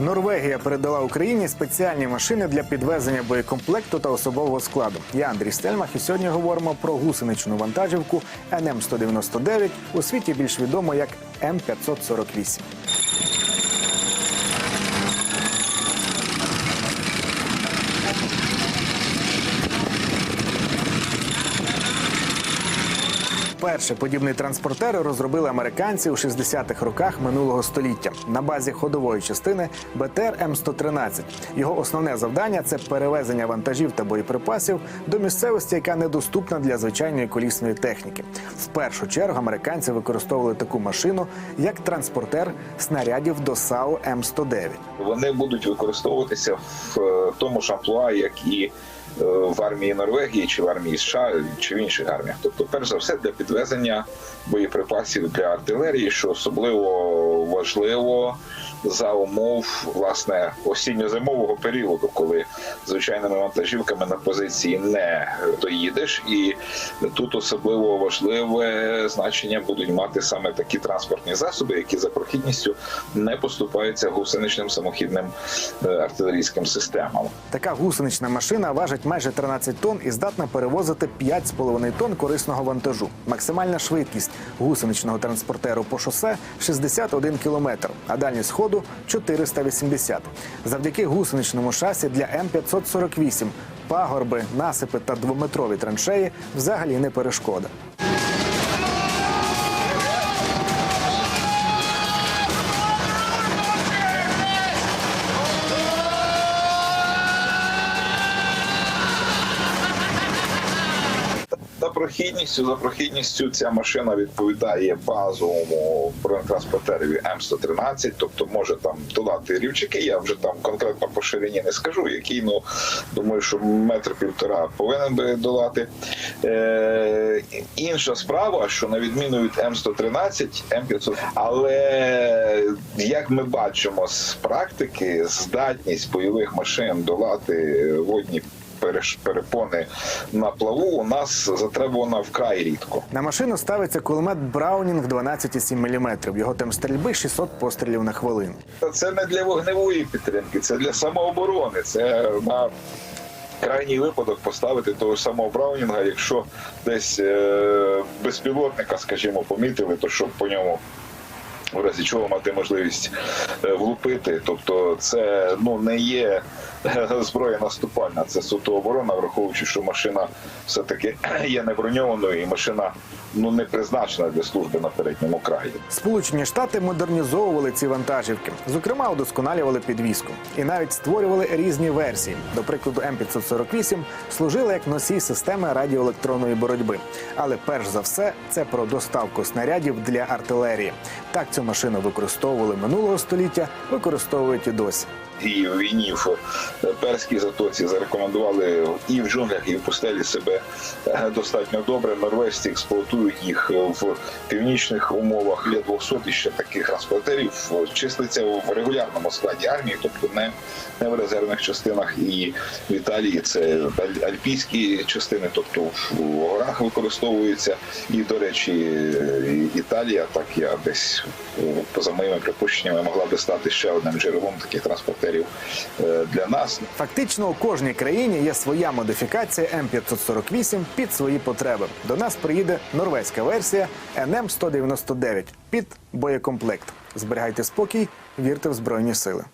Норвегія передала Україні спеціальні машини для підвезення боєкомплекту та особового складу. Я Андрій Стельмах, і сьогодні говоримо про гусеничну вантажівку НМ 199 у світі більш відомо як М 548 Перший подібний транспортер розробили американці у 60-х роках минулого століття на базі ходової частини БТР М113. Його основне завдання це перевезення вантажів та боєприпасів до місцевості, яка недоступна для звичайної колісної техніки. В першу чергу американці використовували таку машину як транспортер снарядів до САУ М109. вони будуть використовуватися в е, тому ж амплуа, як і е, в армії Норвегії, чи в армії США, чи в інших арміях. Тобто, перш за все, для підвезення боєприпасів для артилерії, що особливо важливо за умов власне осінньо-зимового періоду, коли звичайними вантажівками на позиції не доїдеш, і тут особливо важливе значення будуть мати саме такі транспортні засоби, які за прохідністю не поступаються гусеничним самохідним е, артилерійським системам. Така гусенична машина важить майже 13 тонн і здатна перевозити 5,5 тонн корисного вантажу. Максимальна швидкість гусеничного транспортеру по шосе 61 кілометр, а дальність ходу 480. Завдяки гусеничному шасі для М548 пагорби, насипи та двометрові траншеї взагалі не перешкода. Прохідністю, за прохідністю ця машина відповідає базовому бронетранспортерові М113, тобто може там долати рівчики. Я вже там конкретно по ширині не скажу, який ну думаю, що метр півтора повинен би долати. Е, інша справа, що на відміну від М113, М500, але як ми бачимо з практики, здатність бойових машин долати водні перепони на плаву у нас затребувана вкрай рідко. На машину ставиться кулемет Браунінг 12,7 мм. Його темп стрільби 600 пострілів на хвилину. Це не для вогневої підтримки, це для самооборони. Це на крайній випадок поставити того ж самого Браунінга, якщо десь е, безпілотника, скажімо, помітили, то щоб по ньому. В разі чого мати можливість е, влупити, тобто це ну не є зброя наступальна, це суто оборона, враховуючи, що машина все таки є не броньованою, і машина ну не призначена для служби на передньому краї. Сполучені Штати модернізовували ці вантажівки, зокрема, удосконалювали підвізку і навіть створювали різні версії. До прикладу, М548 служила як носій системи радіоелектронної боротьби. Але перш за все, це про доставку снарядів для артилерії. Так цю машину використовували минулого століття, використовують і досі. І в війні в перській затоці зарекомендували і в джунглях, і в пустелі себе е, достатньо добре. Норвежці експлуатують їх в північних умовах. Є 200 ще таких транспортерів числиться в регулярному складі армії, тобто не, не в резервних частинах. І в Італії це альпійські частини, тобто в горах використовуються. І, до речі, Італія, так я десь поза моїми припущеннями могла би стати ще одним джерелом таких транспортерів е, для нас. Фактично у кожній країні є своя модифікація М548 під свої потреби. До нас приїде норвезька версія НМ 199 під боєкомплект. Зберігайте спокій, вірте в збройні сили.